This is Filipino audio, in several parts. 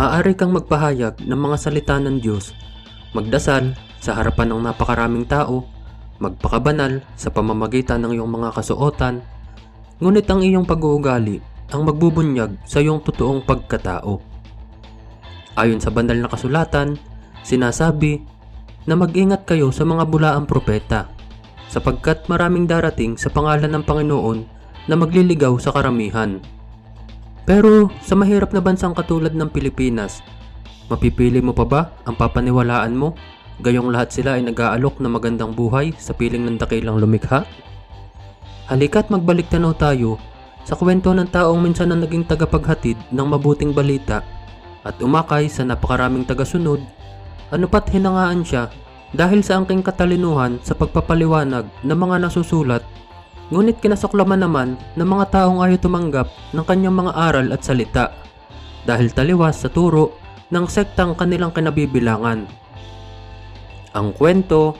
maaari kang magpahayag ng mga salita ng Diyos, magdasal sa harapan ng napakaraming tao, magpakabanal sa pamamagitan ng iyong mga kasuotan, ngunit ang iyong pag-uugali ang magbubunyag sa iyong totoong pagkatao. Ayon sa banal na kasulatan, sinasabi na mag-ingat kayo sa mga bulaang propeta, sapagkat maraming darating sa pangalan ng Panginoon na magliligaw sa karamihan. Pero sa mahirap na bansang katulad ng Pilipinas, mapipili mo pa ba ang papaniwalaan mo? Gayong lahat sila ay nag-aalok na magandang buhay sa piling ng dakilang lumikha? Halika't magbalik tanaw tayo sa kwento ng taong minsan na naging tagapaghatid ng mabuting balita at umakay sa napakaraming tagasunod, ano pat hinangaan siya dahil sa angking katalinuhan sa pagpapaliwanag ng mga nasusulat ngunit kinasaklaman naman ng mga taong ayaw tumanggap ng kanyang mga aral at salita dahil taliwas sa turo ng sektang kanilang kinabibilangan. Ang kwento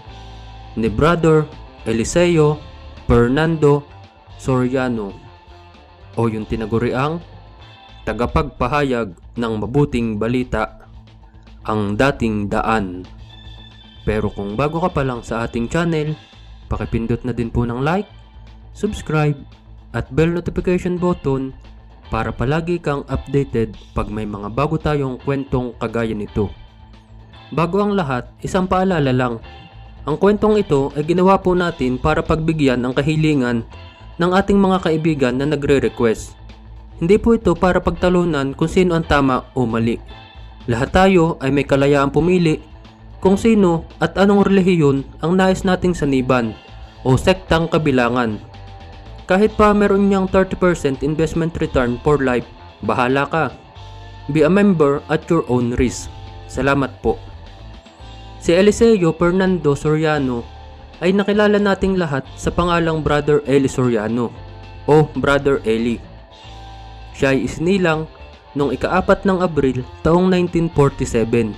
ni Brother Eliseo Fernando Soriano o yung tinaguriang tagapagpahayag ng mabuting balita ang dating daan. Pero kung bago ka pa lang sa ating channel, pakipindot na din po ng like, subscribe, at bell notification button para palagi kang updated pag may mga bago tayong kwentong kagaya nito. Bago ang lahat, isang paalala lang. Ang kwentong ito ay ginawa po natin para pagbigyan ang kahilingan ng ating mga kaibigan na nagre-request. Hindi po ito para pagtalunan kung sino ang tama o mali. Lahat tayo ay may kalayaan pumili kung sino at anong relihiyon ang nais nating saniban o sektang kabilangan. Kahit pa meron niyang 30% investment return for life, bahala ka. Be a member at your own risk. Salamat po. Si Eliseo Fernando Soriano ay nakilala nating lahat sa pangalang Brother Eli Soriano o Brother Eli. Siya ay isinilang noong ikaapat ng Abril taong 1947.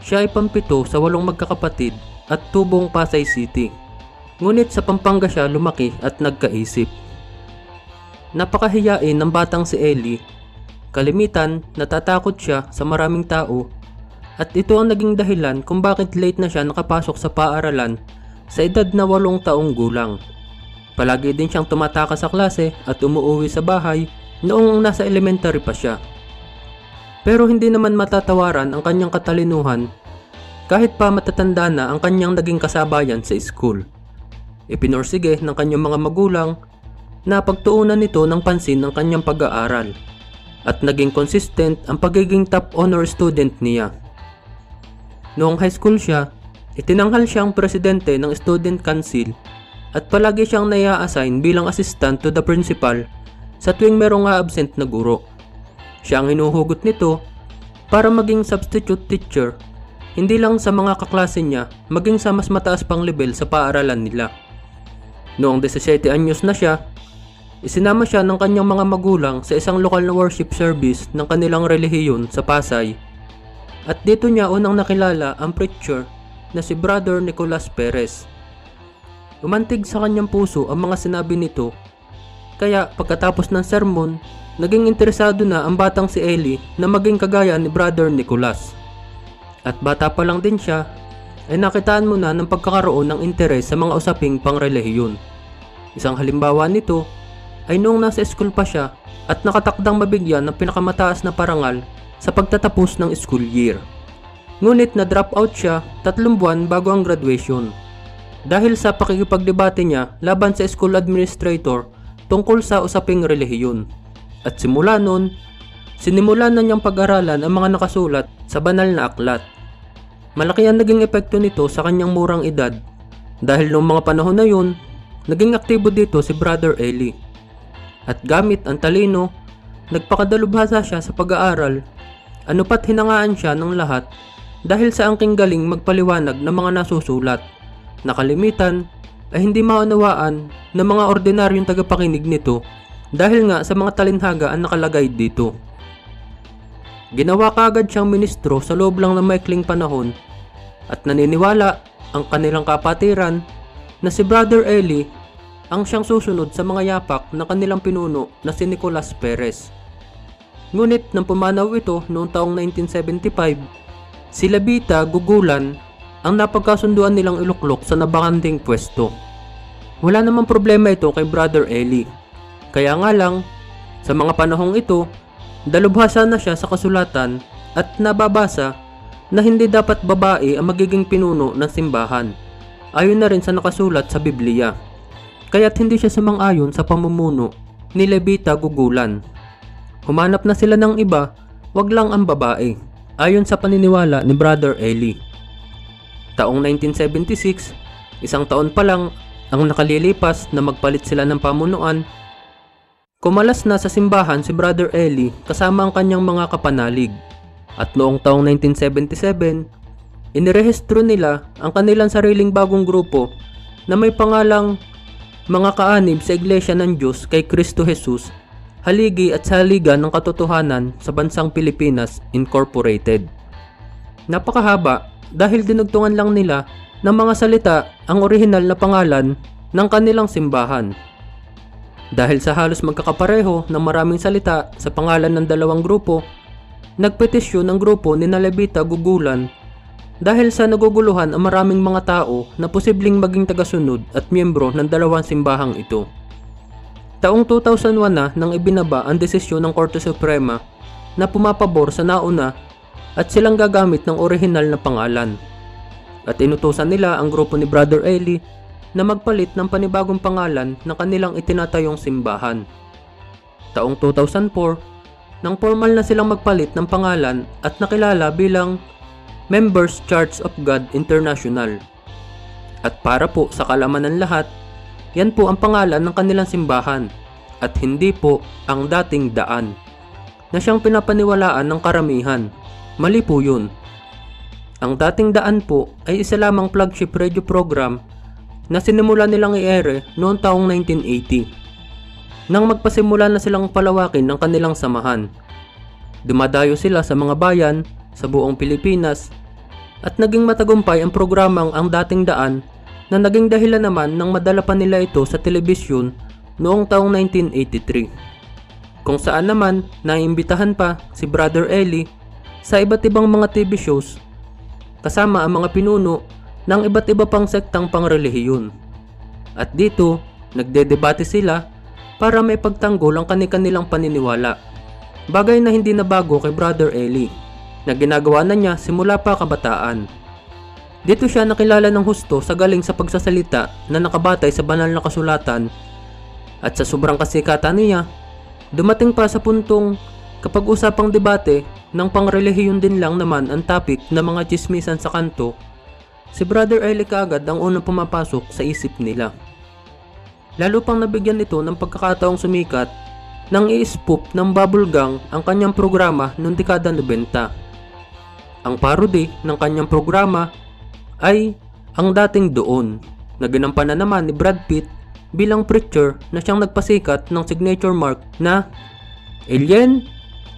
Siya ay pampito sa walong magkakapatid at tubong Pasay City. Ngunit sa Pampanga siya lumaki at nagkaisip. Napakahiyain ng batang si Eli. Kalimitan natatakot siya sa maraming tao at ito ang naging dahilan kung bakit late na siya nakapasok sa paaralan sa edad na walong taong gulang. Palagi din siyang tumataka sa klase at umuuwi sa bahay noong nasa elementary pa siya. Pero hindi naman matatawaran ang kanyang katalinuhan kahit pa matatanda na ang kanyang naging kasabayan sa school. Ipinorsige ng kanyang mga magulang na pagtuunan nito ng pansin ng kanyang pag-aaral at naging consistent ang pagiging top honor student niya. Noong high school siya, itinanghal siyang presidente ng student council at palagi siyang naya-assign bilang assistant to the principal sa tuwing merong absent na guro. Siya ang hinuhugot nito para maging substitute teacher hindi lang sa mga kaklase niya maging sa mas mataas pang level sa paaralan nila. Noong 17 anyos na siya, isinama siya ng kanyang mga magulang sa isang lokal na worship service ng kanilang relihiyon sa Pasay. At dito niya unang nakilala ang preacher na si Brother Nicolas Perez. Umantig sa kanyang puso ang mga sinabi nito kaya pagkatapos ng sermon, naging interesado na ang batang si Ellie na maging kagaya ni Brother Nicholas. At bata pa lang din siya, ay nakitaan mo na ng pagkakaroon ng interes sa mga usaping pangrelihiyon. Isang halimbawa nito ay noong nasa school pa siya at nakatakdang mabigyan ng pinakamataas na parangal sa pagtatapos ng school year. Ngunit na drop out siya tatlong buwan bago ang graduation. Dahil sa pakikipagdebate niya laban sa school administrator tungkol sa usaping relihiyon. At simula noon, sinimulan na niyang pag-aralan ang mga nakasulat sa banal na aklat. Malaki ang naging epekto nito sa kanyang murang edad dahil noong mga panahon na yun, naging aktibo dito si Brother Eli. At gamit ang talino, nagpakadalubhasa siya sa pag-aaral, ano pat hinangaan siya ng lahat dahil sa angking galing magpaliwanag ng mga nasusulat, nakalimitan ay hindi maunawaan ng mga ordinaryong tagapakinig nito dahil nga sa mga talinhaga ang nakalagay dito. Ginawa kaagad siyang ministro sa loob lang ng maikling panahon at naniniwala ang kanilang kapatiran na si Brother Eli ang siyang susunod sa mga yapak ng kanilang pinuno na si Nicolas Perez. Ngunit nang pumanaw ito noong taong 1975, si Labita Gugulan ang napagkasunduan nilang iluklok sa nabakanting pwesto. Wala namang problema ito kay Brother Eli. Kaya nga lang, sa mga panahong ito, dalubhasa na siya sa kasulatan at nababasa na hindi dapat babae ang magiging pinuno ng simbahan. Ayon na rin sa nakasulat sa Biblia. Kaya't hindi siya sumang-ayon sa pamumuno ni Levita Gugulan. Humanap na sila ng iba, wag lang ang babae, ayon sa paniniwala ni Brother Eli. Taong 1976, isang taon pa lang ang nakalilipas na magpalit sila ng pamunuan, kumalas na sa simbahan si Brother Eli kasama ang kanyang mga kapanalig. At noong taong 1977, inirehistro nila ang kanilang sariling bagong grupo na may pangalang mga kaanib sa Iglesia ng Diyos kay Kristo Jesus, haligi at saliga ng katotohanan sa bansang Pilipinas Incorporated. Napakahaba dahil dinugtungan lang nila ng mga salita ang orihinal na pangalan ng kanilang simbahan. Dahil sa halos magkakapareho ng maraming salita sa pangalan ng dalawang grupo, nagpetisyon ang grupo ni Nalebita Gugulan dahil sa naguguluhan ang maraming mga tao na posibleng maging tagasunod at miyembro ng dalawang simbahang ito. Taong 2001 na nang ibinaba ang desisyon ng Korte Suprema na pumapabor sa nauna at silang gagamit ng orihinal na pangalan. At inutusan nila ang grupo ni Brother Eli na magpalit ng panibagong pangalan ng kanilang itinatayong simbahan. Taong 2004, nang formal na silang magpalit ng pangalan at nakilala bilang Members Church of God International. At para po sa kalaman ng lahat, yan po ang pangalan ng kanilang simbahan at hindi po ang dating daan na siyang pinapaniwalaan ng karamihan. Mali po yun. Ang dating daan po ay isa lamang flagship radio program na sinimula nilang i-ere noong taong 1980. Nang magpasimula na silang palawakin ng kanilang samahan. Dumadayo sila sa mga bayan sa buong Pilipinas at naging matagumpay ang programang ang dating daan na naging dahilan naman ng madala pa nila ito sa telebisyon noong taong 1983. Kung saan naman naimbitahan pa si Brother Eli sa iba't ibang mga TV shows kasama ang mga pinuno ng iba't iba pang sektang pangrelihiyon. At dito, nagdedebate sila para may pagtanggol ang kanilang paniniwala. Bagay na hindi na bago kay Brother Eli na ginagawa na niya simula pa kabataan. Dito siya nakilala ng husto sa galing sa pagsasalita na nakabatay sa banal na kasulatan at sa sobrang kasikatan niya, dumating pa sa puntong kapag usapang debate ng pangrelihiyon din lang naman ang topic ng mga chismisan sa kanto, si Brother Eli kaagad ang unang pumapasok sa isip nila. Lalo pang nabigyan nito ng pagkakataong sumikat nang i-spoof ng Bubblegang ang kanyang programa noong dekada 90. Ang parody ng kanyang programa ay ang dating doon na ginampanan naman ni Brad Pitt bilang preacher na siyang nagpasikat ng signature mark na Alien?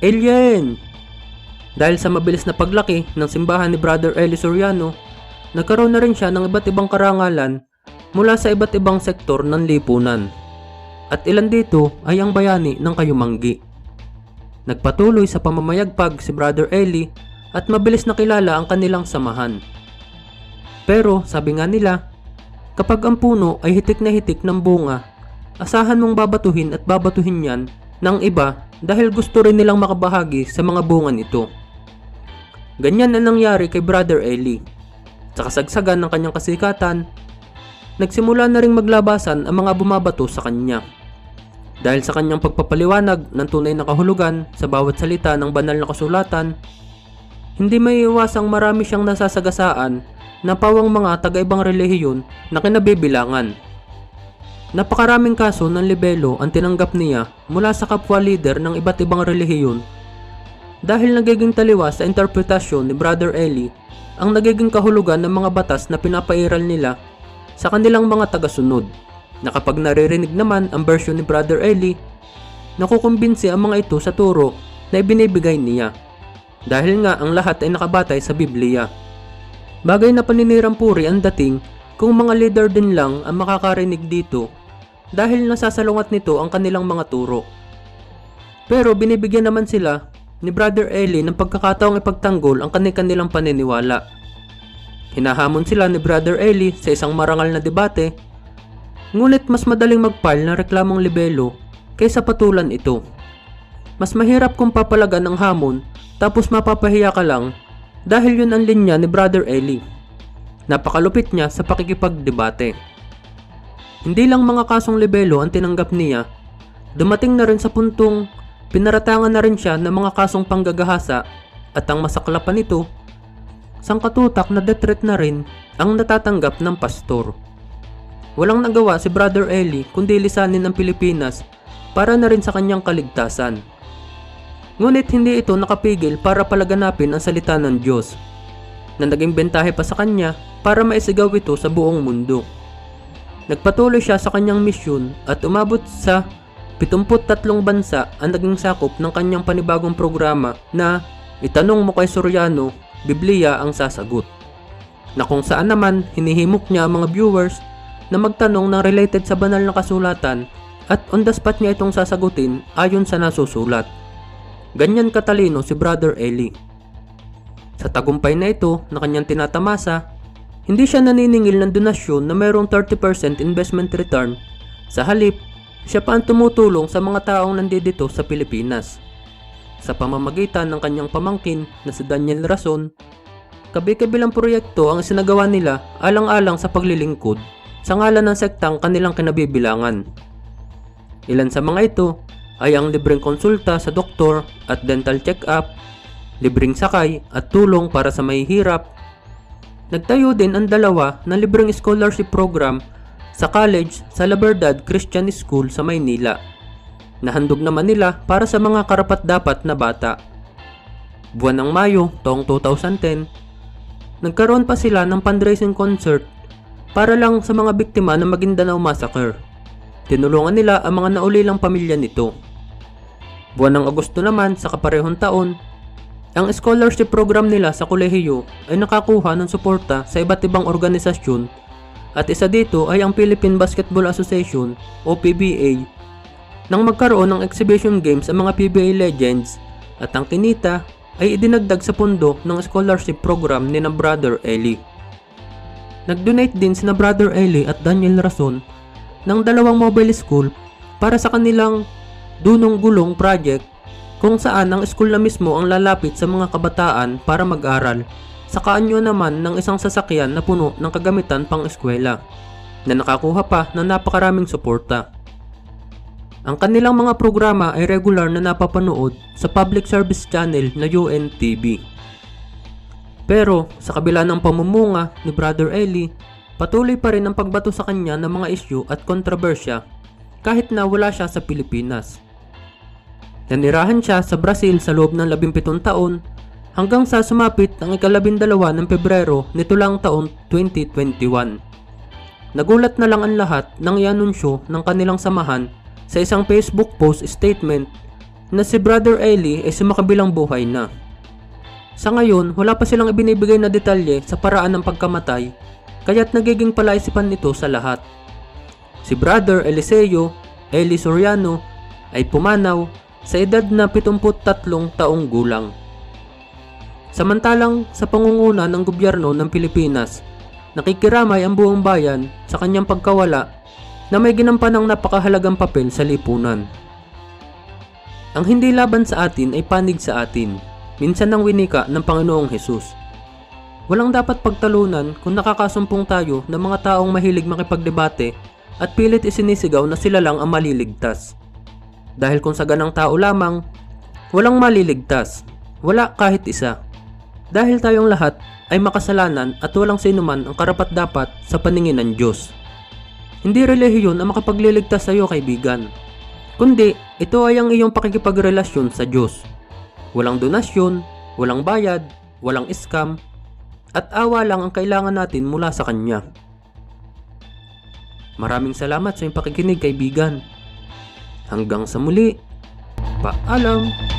Alien! Dahil sa mabilis na paglaki ng simbahan ni Brother Eli Soriano, nagkaroon na rin siya ng iba't ibang karangalan mula sa iba't ibang sektor ng lipunan. At ilan dito ay ang bayani ng Kayumanggi. Nagpatuloy sa pamamayagpag si Brother Eli at mabilis na kilala ang kanilang samahan. Pero sabi nga nila, kapag ang puno ay hitik na hitik ng bunga, asahan mong babatuhin at babatuhin yan ng iba dahil gusto rin nilang makabahagi sa mga bunga nito. Ganyan na nangyari kay Brother Eli. Sa kasagsagan ng kanyang kasikatan, nagsimula na ring maglabasan ang mga bumabato sa kanya. Dahil sa kanyang pagpapaliwanag ng tunay na kahulugan sa bawat salita ng banal na kasulatan, hindi may iwasang marami siyang nasasagasaan na pawang mga taga-ibang relihiyon na kinabibilangan. Napakaraming kaso ng libelo ang tinanggap niya mula sa kapwa leader ng iba't ibang relihiyon dahil nagiging taliwas sa interpretasyon ni Brother Eli ang nagiging kahulugan ng mga batas na pinapairal nila sa kanilang mga tagasunod na kapag naririnig naman ang version ni Brother Eli, nakukumbinsi ang mga ito sa turo na ibinibigay niya dahil nga ang lahat ay nakabatay sa Biblia. Bagay na paninirang puri ang dating kung mga leader din lang ang makakarinig dito dahil nasasalungat nito ang kanilang mga turo. Pero binibigyan naman sila ni Brother Eli ng pagkakataong ipagtanggol ang kanilang paniniwala. Hinahamon sila ni Brother Eli sa isang marangal na debate, ngunit mas madaling mag-file ng reklamong libelo kaysa patulan ito. Mas mahirap kung papalagan ang hamon tapos mapapahiya ka lang dahil yun ang linya ni Brother Eli. Napakalupit niya sa pakikipagdebate. Hindi lang mga kasong libelo ang tinanggap niya, dumating na rin sa puntong pinaratangan na rin siya ng mga kasong panggagahasa at ang masaklap pa nito, sangkatutak na death threat na rin ang natatanggap ng pastor. Walang nagawa si Brother Eli kundi lisanin ng Pilipinas para na rin sa kanyang kaligtasan. Ngunit hindi ito nakapigil para palaganapin ang salita ng Diyos na naging bentahe pa sa kanya para maisigaw ito sa buong mundo. Nagpatuloy siya sa kanyang misyon at umabot sa 73 bansa ang naging sakop ng kanyang panibagong programa na Itanong mo kay Soriano, Biblia ang sasagot. Na kung saan naman hinihimok niya ang mga viewers na magtanong ng related sa banal na kasulatan at on the spot niya itong sasagutin ayon sa nasusulat. Ganyan katalino si Brother Eli. Sa tagumpay na ito na kanyang tinatamasa, hindi siya naniningil ng donasyon na mayroong 30% investment return. Sa halip, siya pa ang tumutulong sa mga taong nandito sa Pilipinas. Sa pamamagitan ng kanyang pamangkin na si Daniel Rason, kabi-kabilang proyekto ang sinagawa nila alang-alang sa paglilingkod sa ngalan ng sektang kanilang kinabibilangan. Ilan sa mga ito ay ang libreng konsulta sa doktor at dental check-up, libreng sakay at tulong para sa mahihirap, Nagtayo din ang dalawa na libreng scholarship program sa college sa La Verdad Christian School sa Maynila. Nahandog naman nila para sa mga karapat-dapat na bata. Buwan ng Mayo taong 2010, nagkaroon pa sila ng fundraising concert para lang sa mga biktima ng Maguindanao Massacre. Tinulungan nila ang mga naulilang pamilya nito. Buwan ng Agosto naman sa kaparehong taon, ang scholarship program nila sa kolehiyo ay nakakuha ng suporta sa iba't ibang organisasyon at isa dito ay ang Philippine Basketball Association o PBA. Nang magkaroon ng exhibition games ang mga PBA legends at ang kinita ay idinagdag sa pundo ng scholarship program ni na Brother Eli. Nag-donate din sina Brother Eli at Daniel Rason ng dalawang mobile school para sa kanilang Dunong Gulong project kung saan ang school na mismo ang lalapit sa mga kabataan para mag-aral. Sa kaanyo naman ng isang sasakyan na puno ng kagamitan pang eskwela na nakakuha pa ng napakaraming suporta. Ang kanilang mga programa ay regular na napapanood sa public service channel na UNTV. Pero sa kabila ng pamumunga ni Brother Eli, patuloy pa rin ang pagbato sa kanya ng mga isyu at kontrobersya kahit na wala siya sa Pilipinas. Nanirahan siya sa Brazil sa loob ng 17 taon hanggang sa sumapit ang ikalabindalawa ng Pebrero nito lang taon 2021. Nagulat na lang ang lahat nang ianunsyo ng kanilang samahan sa isang Facebook post statement na si Brother Eli ay sumakabilang buhay na. Sa ngayon, wala pa silang ibinibigay na detalye sa paraan ng pagkamatay kaya't nagiging palaisipan nito sa lahat. Si Brother Eliseo, Eli Soriano, ay pumanaw sa edad na 73 taong gulang. Samantalang sa pangunguna ng gobyerno ng Pilipinas, nakikiramay ang buong bayan sa kanyang pagkawala na may ginampanang napakahalagang papel sa lipunan. Ang hindi laban sa atin ay panig sa atin, minsan ng winika ng Panginoong Hesus. Walang dapat pagtalunan kung nakakasumpong tayo ng mga taong mahilig makipagdebate at pilit isinisigaw na sila lang ang maliligtas. Dahil kung sa ganang tao lamang, walang maliligtas, wala kahit isa. Dahil tayong lahat ay makasalanan at walang sinuman ang karapat dapat sa paningin ng Diyos. Hindi relihiyon ang makapagliligtas sa iyo kaibigan. Kundi ito ay ang iyong pakikipagrelasyon sa Diyos. Walang donasyon, walang bayad, walang scam, at awa lang ang kailangan natin mula sa Kanya. Maraming salamat sa iyong pakikinig kaibigan. Hanggang sa muli, paalam!